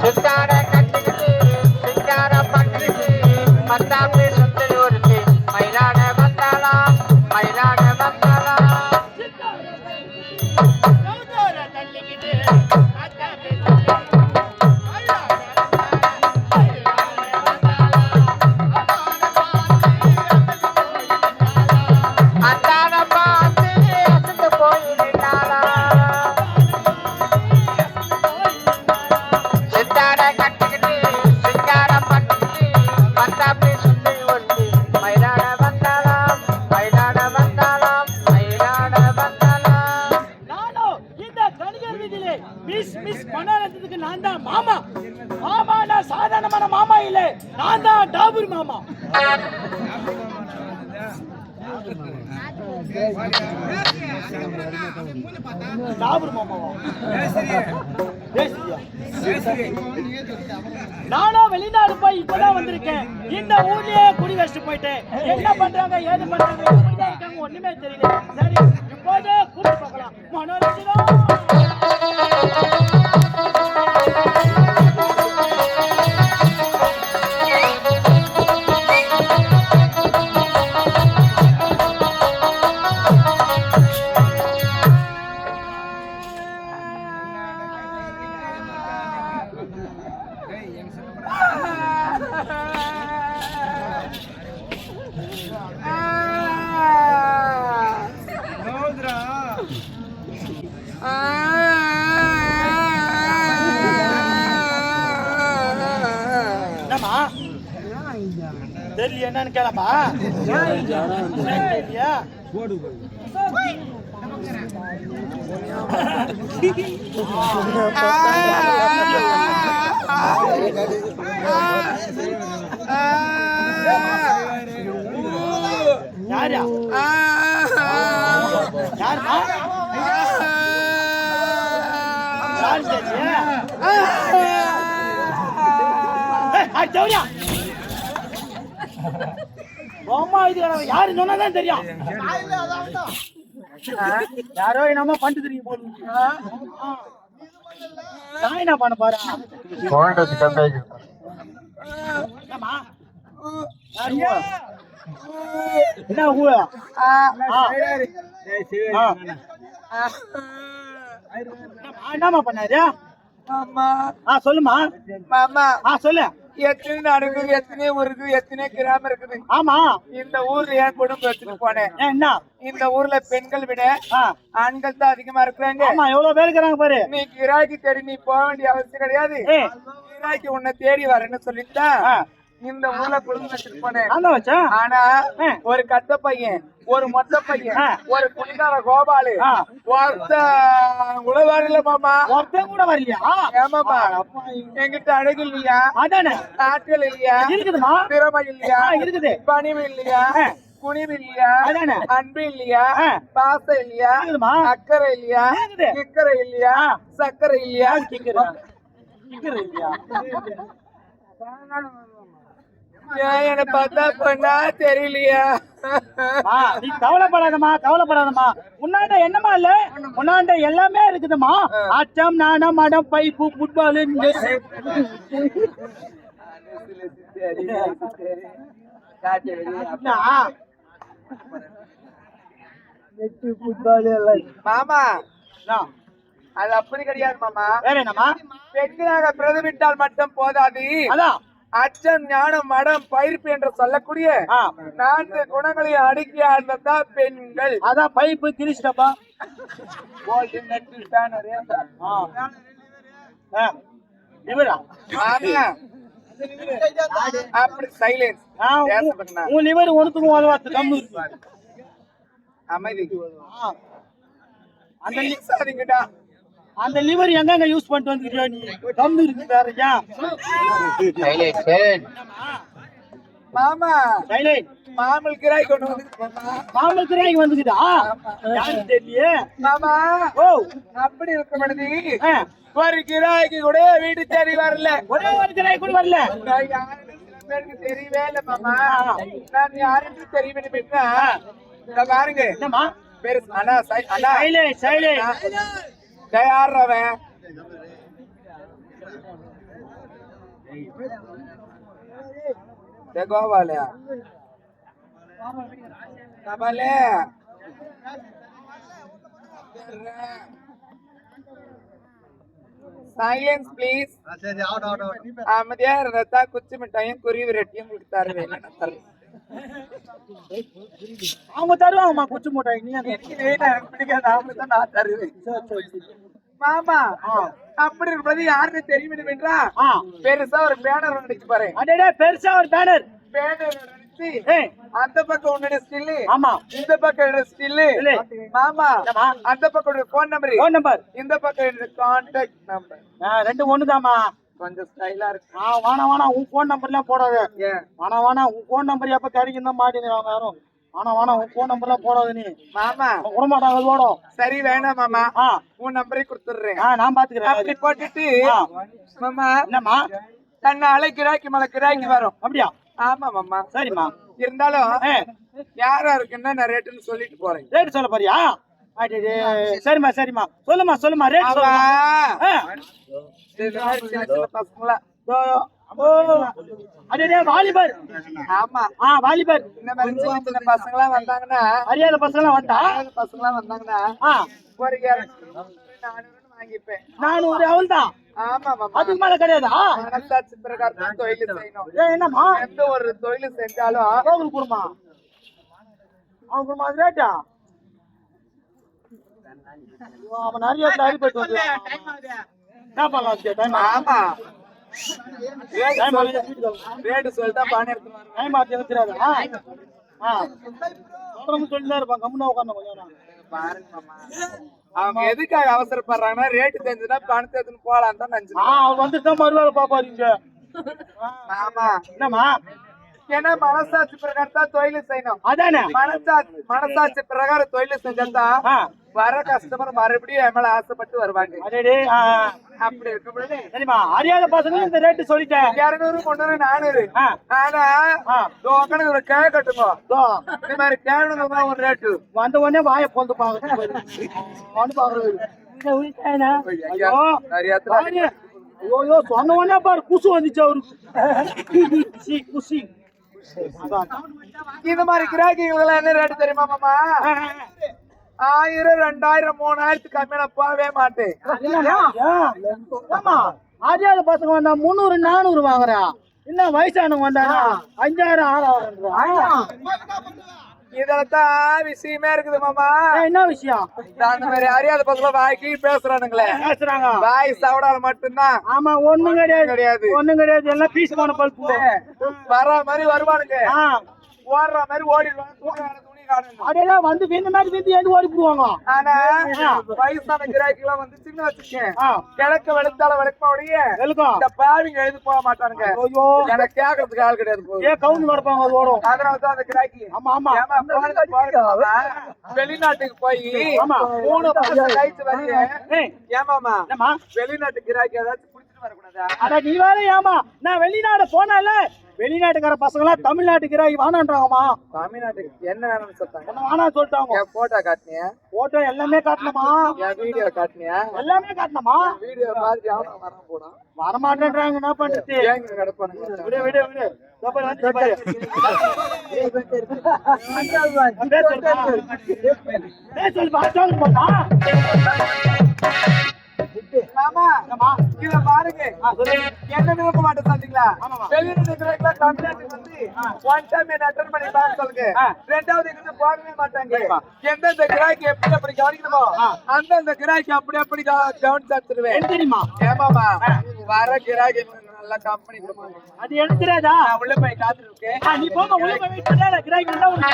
சித்தார கட்டிக்கிட்டு சிங்கார பட்டுக்கிட்டு மத்தாப்பு சுத்தல் ஒருத்தி. மயிலாட வந்தாளா மயிலாட வந்தாளா டாபூர் நானும் வெளிநாடு போய் இப்பதான் வந்திருக்கேன். இந்த ஊர்லயே குடி வச்சுட்டு போயிட்டேன். என்ன பண்றாங்க ஏது பண்றாங்க? ஒண்ணுமே தெரியல. சரி இப்போதே கூட்டு பார்க்கலாம் மனோரஞ்சனம் என்னன்னு கேளப்பா தெரியலையா யாரா யாருமா யாரு தெரியல ஏய், ரோமா இது யாரு சொன்னாதான் தெரியும். யாரோ என்னமோ பண்ணிட்டு தெரியும். நான் என்ன பண்ண பாரு? என்ன ஊ? ஆ. ஆ. என்னம்மா, என்னம்மா பண்ணாரு? ஆமா ஆ சொல்லுமா மாமா. ஆ சொல்லு. எத்தனை எத்தனை ஊர் இருக்குது எத்தனை கிராமம் இருக்குது? ஆமா. இந்த ஊர்ல என் குடும்பம் வச்சுட்டு போனேன்? ஏன் என்ன? இந்த ஊர்ல பெண்கள் விட ஆண்கள் தான் அதிகமா இருக்கிறாங்க. ஆமா எவ்வளவு பேர் இருக்கிறாங்க பாரு. நீ கிராக்கி தேடி நீ போக வேண்டிய அவசியம் கிடையாது. கிராக்கி உன்னை தேடி வரேன்னு சொல்லித்தான் ஆ. இந்த ஊர்ல குடும்பம் வச்சேன் ஆனா. ஒரு கத்த பையன் ஒரு மொத்த பையன். ஒரு குடிகார கோபாலு. ஒருத்த உழவாரு இல்ல மாமா. ஒருத்தன் கூட வரலையா? ஏமாமா என்கிட்ட அழகு இல்லையா? அதானே. ஆட்கள் இல்லையா? இருக்குதுமா திறமை இல்லையா? இருக்குது. பணிவு இல்லையா. குனிவு இல்லையா? அதானே. அன்பு இல்லையா. பாசம் இல்லையா. அக்கறை இல்லையா? இருக்குது. கிக்கரை இல்லையா. சக்கரை இல்லையா? கிக்கரு இல்லையா? என்ன பார்த்தா பண்ணா தெரியலையா? மா நீ கவலைப்படாதம்மா கவலைப்படாதம்மா. உன்னாண்ட என்னமா இல்ல? உன்னாண்ட எல்லாமே இருக்குதுமா அச்சம் நாணம் மடம் பைப்பு ஃபுட்பால் மாமா. அது அப்படி கிடையாது மாமா. வேற என்னம்மா? பெண்ணாக பிரதிவிட்டால் மட்டும் போதாது. அதான். அச்சம் ஞானம் மடம் பயிர்ப்பு என்று சொல்லக்கூடிய நான்கு குணங்களை அடக்கி ஆழ்ந்ததான் பெண்கள். அதான் பைப்பு கிழிச்சிட்டப்பா கோல்டு நெட் பேனர் இவரா அப்படி சைலன்ஸ் உன்- லிவர் ஒருத்துக்கும் உதவாத்து கம்மி. அமைதி. அந்த அந்த லிவர் எங்கெங்க யூஸ் பண்ணிட்டு வந்துக்கிறியா நீ? கம்மி இருக்கு வேற ஏன்? மாமா சைலைட் மாமல் கிராய் கொண்டு வந்து மாமா மாமல் வந்துக்குதா? யாருக்கு தெரியலையே? மாமா ஓ. அப்படி இருக்க ஆ, ஒரு கிராய்க்கு கூட வீடு தேடி வரல. ஒரே ஒரு திரை கூட வரல. தெரியவே இல்லை மாமா. நான் யாருன்னு தெரியவேன் பாருங்க. என்னம்மா? பேரு அண்ணா சை- அண்ணா. அவன் டேய், கோபாலு? சைலன்ஸ் ப்ளீஸ் அமைதியா இருந்தா குச்சி மிட்டாயும் குருவி ரெட்டியும் உங்களுக்கு தருவேன். தரல. அவங்க தருவாங்கம்மா குச்சி மூட்டை. நீ பிடிக்காது அவங்க நான் தருவேன். மாமா அப்படி இருப்பது யாருன்னு தெரியும் என்றா பெருசா ஒரு பேனர் அடிச்சு பாரு. அடடே பெருசா ஒரு பேனர் பேனர் அந்த பக்கம் உன்னோட ஸ்டில்லு ஆமா. இந்த பக்கம் இல்ல. மாமா? அந்த பக்கம் ஃபோன் நம்பர் ஃபோன் நம்பர் இந்த பக்கம் கான்டாக்ட் நம்பர் ரெண்டு ஒண்ணுதாம்மா. கொஞ்சம் ஸ்டைலா இருக்கு. ஆ வாணா வாணா உன் ஃபோன் நம்பர்லாம் போடாத. வாணா வாணா உன் ஃபோன் நம்பர் எப்ப கிடைக்கும் தான் மாட்டேங்கிறாங்க யாரும் வாணா வாணா உன் ஃபோன் நம்பர்லாம் போடாத நீ. மாமா. விட மாட்டாங்க ஓடும். சரி வேணாம் மாமா. ஆ. உன் நம்பரே கொடுத்துடுறேன். ஆ நான் பாத்துக்கிறேன். அப்படி போட்டுட்டு. மாமா என்னம்மா? தன்னை அழைக்கிறாக்கி மலை கிராக்கி வரும். அப்படியா? ஆமா மாமா. சரிம்மா. இருந்தாலும் யாரா இருக்குன்னா நான் ரேட்டுன்னு சொல்லிட்டு போறேன். ரேட் சொல்ல போறியா. சரிம்மா சரிம்மா. சொல்லுமா சொல்லுமா ரேட் சொல்லுமா வாலிபர். ஆமா. ஆ வாலிபர். சின்ன பசங்களா வந்தாங்கன்னா அறியாத பசங்க வந்தா? அழகு பசங்களா வந்தாங்கன்னா ஒரு வாங்கிப்பேன். நானூறு அவள் தான் அதுக்கு மேல கிடையாதா? மனசாட்சி பிரகாரம் தொழில் செய்யணும். என்னம்மா? எந்த ஒரு தொழில் செஞ்சாலும் அவன் குடும்பம் அது ரேட்டா ஐயோ, அவன் நிறைய இடத்துல அடிபட்டு வந்து என்ன பண்ணலாம் டைம் ஆமா. ரேட்டு சொல்லிட்டா பானை எடுத்து டைம் ஆச்சு தெரியாதா ஆ. சொல்றவங்க சொல்லிதான் இருப்பான். கம்முனா உட்காந்து கொஞ்சம் நேரம். பாருங்க மாமா. அவங்க எதுக்காக அவசரப்படுறாங்கன்னா ரேட்டு தெரிஞ்சுன்னா பணத்தை எடுத்துன்னு போலாம் தான் ஆ நினைச்சு அவர் வந்துட்டு தான் மறுவேளை ஆமா. என்னம்மா? ஏன்னா மனசாட்சி பிரகாரம் தான் தொழில் செய்யணும். அதானே? மனசாட்சி மனசாட்சி பிரகாரம் தொழில் செஞ்சாதான் ஆ. வர கஸ்டமர் மறுபடியும் என் மேல ஆசைப்பட்டு வருவாங்க. அப்படி இருக்கும் பொழுது சரிம்மா அறியாத பசங்க இந்த ரேட்டு சொல்லிட்டேன். இருநூறு முந்நூறு நானூறு. ஆனா ஆ. உனக்கு ஒரு கேக் கட்டுங்க. இந்த மாதிரி கேளுங்க ஒரு ரேட்டு வந்த உடனே வாயை பொந்து பாக்குறது வந்து பாக்குறது ஐயோ சொன்ன உடனே பாரு குசு வந்துச்சு அவருக்கு. குசி குசி. இந்த மாதிரி கிராக்கிகள் எல்லாம் என்ன ரேட்டு தெரியுமா மாமா? ஆயிரம் ரெண்டாயிரம் மூணாயிரத்துக்கு கம்மியா நான் போகவே மாட்டேன். அறியாத பசங்க வந்தா முந்நூறு நானூறு வாங்குறா. என்ன வயசானவங்க வந்தானா? அஞ்சாயிரம் ஆறாயிரம் இதுல தான் விஷயமே இருக்குது மாமா. என்ன விஷயம்? அந்த மாதிரி அறியாத பசங்க வாய்க்கு பேசுறானுங்களே. பேசுறாங்க. வாய் சவடால மட்டும்தான். ஆமா ஒண்ணும் கிடையாது. கிடையாது. ஒண்ணும் கிடையாது. எல்லாம் பீஸ் போன பல்பு வர மாதிரி வருவானுங்க. ஓடுற மாதிரி ஓடிடுவாங்க வந்து விந்த மாதிரி விந்து ஏந்து ஓடி போடுவாங்க ஆனா வயசான கிராக்கிலாம் வந்து சின்ன வச்சுக்கேன் கிழக்கு வெளுத்தால வெளுக்கோடைய வெல்கம் இந்த பாவிங்க எழுதி போக மாட்டானுங்க. ஐயோ. எனக்கு கேட்கறதுக்கு ஆள் கிடையாது ஏ கவுந்து கிடப்பாங்க அது ஓடும். அதனால தான் அந்த கிராக்கி. ஆமா ஆமா. வெளிநாட்டுக்கு போய் ஆமா. மூணு மாசம் கழிச்சு ஏமாமா வெளிநாட்டு கிராக்கி ஏதாச்சும் அட நீ வேற ஏமா நான் வெளிநாடு போனால வெளிநாட்டுக்கார பசங்க எல்லாம் தமிழ்நாட்டுக்கு வானான்றாங்கம்மா. தமிழ்நாட்டுக்கு என்ன வேணும்னு சொல்றாங்க என்ன வானா சொல்லிட்டாங்க. என் போட்டோ காட்டினியா? போட்டோ எல்லாமே காட்டணுமா என் வீடியோ காட்டினியா? எல்லாமே காட்டணுமா வீடியோ பார்த்து அவன் வர போனா வரமாட்டேன்றாங்க என்ன பண்றது? ஏங்க கிடப்பானுங்க? விடு விடு விடு. சொல்லுப்பா. சொல்லுப்பா. மாமா? இத பாருங்க. என்ன விரும்ப மாட்டேன் ஆமாமா. வெளிநாட்டு கிராக்கில தமிழ்நாட்டுக்கு வந்து ஒன் டைம் என்ன அட்டன் பண்ணி பார்க்க சொல்லுங்க. ரெண்டாவது போகவே மாட்டாங்க. எந்தெந்த கிராக்கி எப்படி அப்படி கவனிக்கணுமோ. அந்தந்த கிராக்கி அப்படி அப்படி கவ- கவனிச்சு என்ன தெரியுமா? ஏமாமா வர கிராக்கி நல்ல கம்பெனி கொடுப்பாங்க அது நான் உள்ள போய் ஆ, நீ போங்க உள்ள போய் வெயிட் பண்ணல வந்தா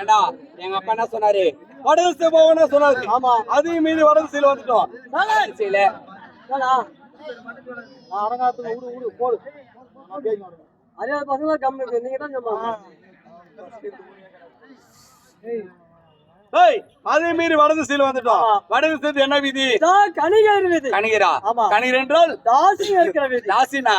ஏண்டா எங்க அப்பா என்ன சொன்னாரு? வடதிசை போகணும் சொன்னாரு. ஆமா. அதையும் மீறி வடதிசையில வந்துட்டோம். வடதிசையில அரங்காத்துல போடு. அதே பசங்க கம்மி நீங்க தான் அதே மீறி வடதிசையில வந்துட்டோம். வடதிசை என்ன விதி? கணிகர் வீதி. கணிகரா ஆமா. கணிகர் என்றால்? தாசி இருக்கிற வீதி. தாசினா?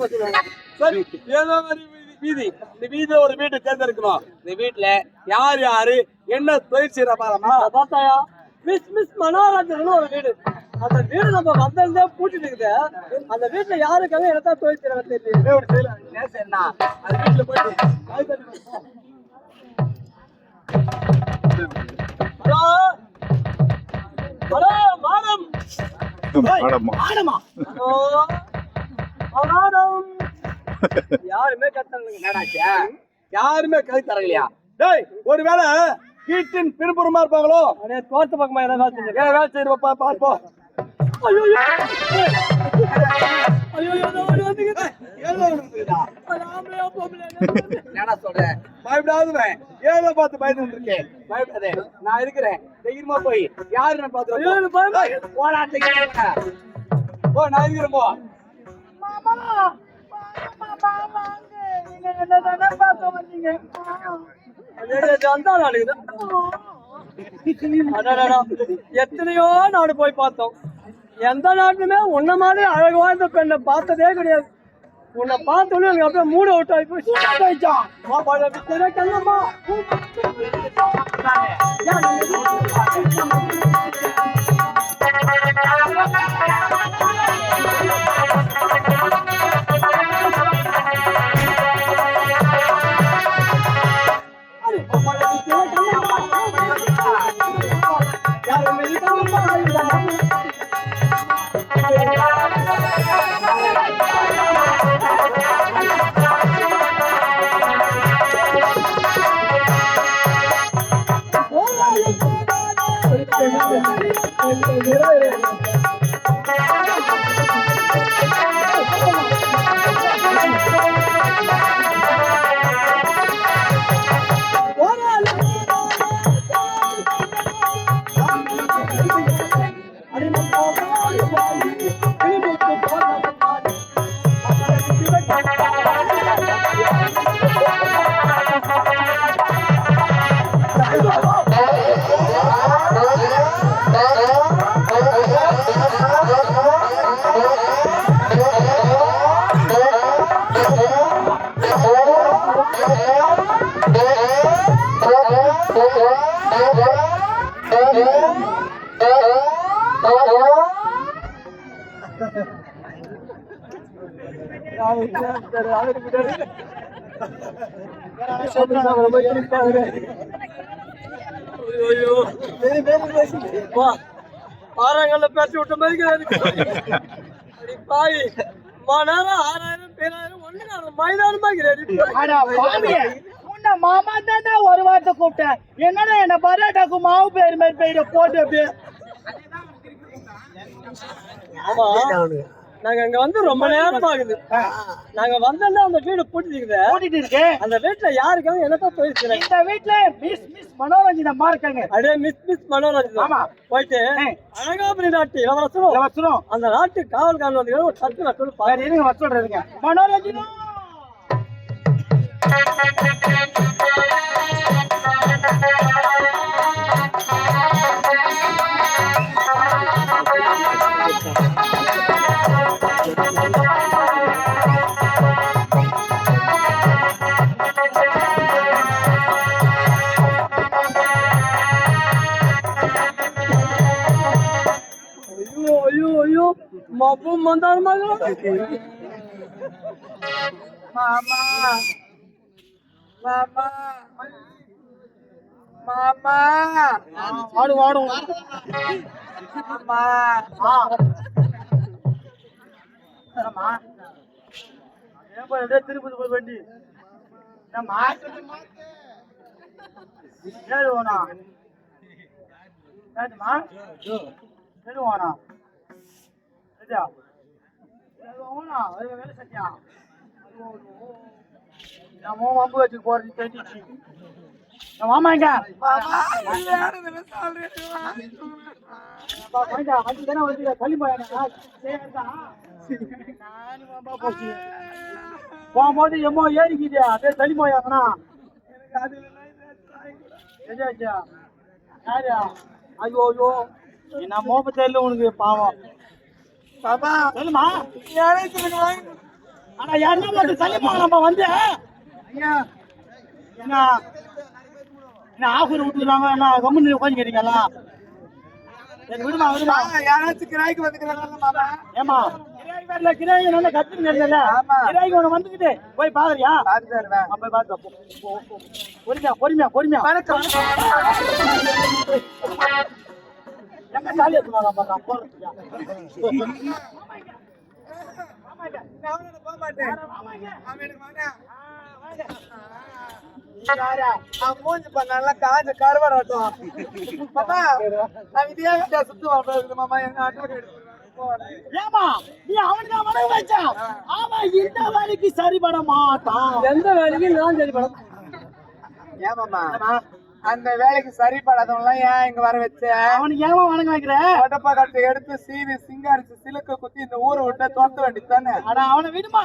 பார்த்துருவாங்க சரி ஏதோ மாதிரி விதி வீதி இந்த வீதியில ஒரு வீட்டை தேர்ந்தெடுக்கணும் இந்த வீட்டுல யார் யாரு? என்ன தொழில் செய்யற பாருமா பார்த்தாயா? மிஸ் மிஸ் மனோரஞ்சன் ஒரு வீடு. அந்த வீடு நம்ம வந்திருந்தே பூட்டிட்டு இருக்குது. அந்த வீட்டுல யாருக்காக என்னத்தான் தொழில் செய்யறாங்க தெரியல என்ன? அது வீட்டுல போயிட்டு. Hello? Hello madam. ஆடமா hello madam? யாருமே கத்தல என்னடாச்சு? யாருமே கை தரலையா? டேய் ஒருவேளை வீட்டின் பின்புறமா இருப்பாங்களோ? அடே தோட்ட பக்கமா ஏதாவது வேலை செய்யறப்பா பார்ப்போம் ஐயோ. அது என்னடா சொல்றேன் பயப்படாதுவேன் ஏதோ பார்த்து பயந்து இருக்கேன். பயப்படாதே. நான் இருக்கிறேன். தைரியமா போய். யாரு நான் ஐயோ, பாத்து எனக்கு பயமா இருக்கு. போடா. போ நான் இருக்கிறேன் போ. எத்தனையோ நாடு போய் பார்த்தோம். எந்த நாட்டுமே உன்ன மாதிரி அழகு வாய்ந்த பெண்ணை பார்த்ததே கிடையாது. உன்னை பார்த்தோன்னு எனக்கு அப்படியே மூட அவுட் ஆகி போய் போயிச்சான் கண்ணம்மா ஆறாங்கல்ல பேசி விட்ட மாதிரி பாய் மணாரம் ஆறாயிரம் பேராயிரம் ஒண்ணு மைதானமா இருக்கிறேன் உன்னை மாமா தானே ஒரு வார்த்தை கூப்பிட்டேன் என்னடா என்ன பரோட்டாக்கு மாவு பேர் மாதிரி போயிட போட்டு அப்படியே ஆமா நாங்க அங்க வந்து ரொம்ப நேரம் ஆகுது நாங்க வந்தோம்னா அந்த வீடு பூட்டிருக்குது. ஓடிட்டு இருக்கேன் அந்த வீட்டுல யாருக்காக தொழில் செய்யறாங்க இந்த வீட்டுல மிஸ் மிஸ் மனோரஞ்சனமா இருக்காங்க. அடே மிஸ் மிஸ் மனோரஞ்சன் ஆமா. போயிட்டு. அழகாபுரி நாட்டு இளவரசரும் வச்சுரும் அந்த நாட்டு காவல்காரன் வந்து ஒரு சத்து சொல்லி பாரு சரி இருங்க வர சொல்றேங்க மனோரஞ்சனம் மாமா. மாமா. மாமா. ஆடு ஆடும் மாமா. திருப்பதி போய் வண்டி ஏழு ஓனா சரியா ஏழு ஓனா அது வேலை சத்தியா நம்ம மாம்பு வச்சு போறது தெரிஞ்சிச்சு என் மாமா எங்க? மாமா விளையாடுதுன்னு சொல்றேன் அப்பா, வாங்க, அது தானே வந்து களிமண்ணா? சரிடா. நானு மாம்பா போச்சு. போகும்போது எம்மோ ஏறிக்குது. அப்படியே களிமண்ணா எதாச்சா யாரு? ஐயோ ஐயோ. என்ன தெரியல உனக்கு பாவம். மாமா சொல்லுமா யாரையும் வாங்கி ஆனா யாருன்னா மட்டும் நம்ம வந்து? ஐயா. என்ன? என்ன ஆஃபர் விட்டுறாங்க என்ன கம்பெனி உட்காந்துக்கிறீங்களா விடுமா விடுமா. யாராச்சும் கிராய்க்கு வந்துக்கிறாங்க ஏமா கிராய் வரல கிராய் நல்லா nervல ஆமா. கிராய்க்கு ஒண்ணு வந்துக்கிட்டு போய் பாக்குறியா? போய் பாத்து. பொறுமையா பொறுமையா பொறுமையா. வணக்கம். மூஞ்சி பண்ணால காஞ்ச கருவாடாட்டம் மாமா நான் இதே கிட்ட சுத்து வாழ்றது மாமா எங்க ஆட்டோட ஏமா நீ அவனுக்கு வச்சா? அவன் இந்த வேலைக்கு சரிபட மாட்டான். எந்த வேலைக்கும் நான் சரி படம் ஏன் மாமா அந்த வேலைக்கு சரிப்படாதவங்களாம் ஏன் இங்க வர வச்ச? அவனுக்கு ஏமா வணங்க வைக்கிற? கொட்டப்பா கட்டு எடுத்து சீவி சிங்காரிச்சு சிலுக்கு குத்தி இந்த ஊரை விட்டு துரத்த வேண்டியதானே அட அவனை விடுமா?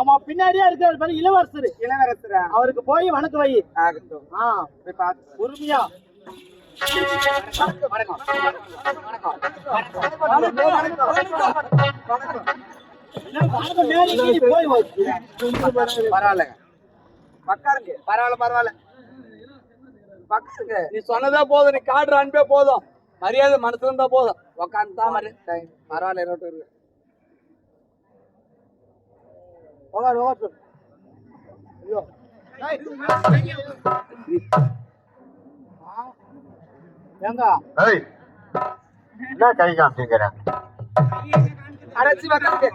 அவன் பின்னாடியே இருக்காரு பாரு இளவரசர். இளவரசரா? அவருக்கு போய் வணக்க வை. என்ன வணக்கம். மேலே கீழே போய் வை. பரவாயில்லைங்க. பக்காருங்க பரவாயில்ல பரவாயில்ல. பக்காருங்க நீ சொன்னதே போதும் நீ காட்டுற அன்பே போதும். மரியாதை மனசுல இருந்தா போதும். உக்காந்து தான் மரி பரவாயில்ல இருபத்தி இருக்கு. ஐயோ. ஏங்க ஏய் என்ன கை காமிச்சுக்கிறேன் அடைச்சி பக்காருங்க